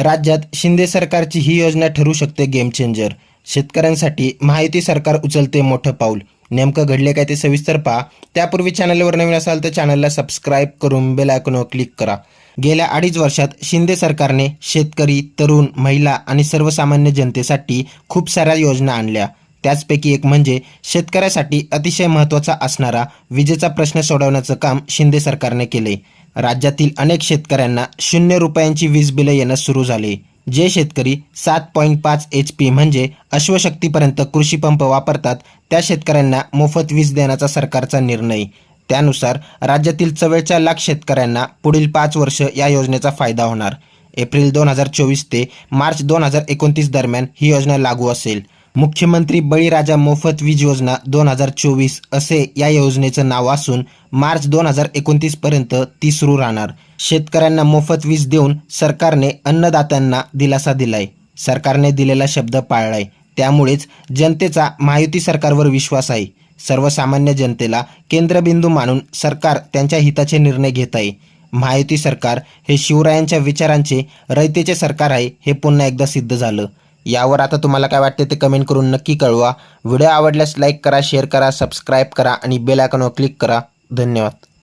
राज्यात शिंदे सरकारची ही योजना ठरू शकते गेम चेंजर शेतकऱ्यांसाठी माहिती सरकार उचलते मोठं पाऊल. नेमकं घडले काय ते सविस्तर पहा. त्यापूर्वी चॅनलवर नवीन असाल तर चॅनलला सबस्क्राईब करून बेल आयकॉनवर क्लिक करा. गेल्या अडीच वर्षात शिंदे सरकारने शेतकरी तरुण महिला आणि सर्वसामान्य जनतेसाठी खूप साऱ्या योजना आणल्या. त्याचपैकी एक म्हणजे शेतकऱ्यासाठी अतिशय महत्त्वाचा असणारा विजेचा प्रश्न सोडवण्याचं काम शिंदे सरकारने केले राज्यातील अनेक शेतकऱ्यांना शून्य रुपयांची वीज बिलं येणं सुरू झाले. जे शेतकरी सात पॉईंट पाच एच पी म्हणजे अश्वशक्तीपर्यंत कृषी पंप वापरतात त्या शेतकऱ्यांना मोफत वीज देण्याचा सरकारचा निर्णय. त्यानुसार राज्यातील चव्वेचाळ लाख शेतकऱ्यांना पुढील पाच वर्ष या योजनेचा फायदा होणार. एप्रिल दोन हजार चोवीस ते मार्च दोन हजार एकोणतीस दरम्यान ही योजना लागू असेल. मुख्यमंत्री बळीराजा मोफत वीज योजना दोन हजार चोवीस असे या योजनेचं नाव असून मार्च दोन हजार एकोणतीस पर्यंत ती सुरू राहणार. शेतकऱ्यांना मोफत वीज देऊन सरकारने अन्नदात्यांना दिलासा दिलाय. सरकारने दिलेला शब्द पाळलाय. त्यामुळेच जनतेचा महायुती सरकारवर विश्वास आहे. सर्वसामान्य जनतेला केंद्रबिंदू मानून सरकार त्यांच्या हिताचे निर्णय घेत आहे. महायुती सरकार हे शिवरायांच्या विचारांचे रयतेचे सरकार आहे हे पुन्हा एकदा सिद्ध झालं. यावर आता तुम्हाला काय वाटते ते कमेंट करून नक्की कळवा. व्हिडिओ आवडल्यास लाईक करा शेअर करा सबस्क्राईब करा आणि बेल आयकॉनवर क्लिक करा. धन्यवाद.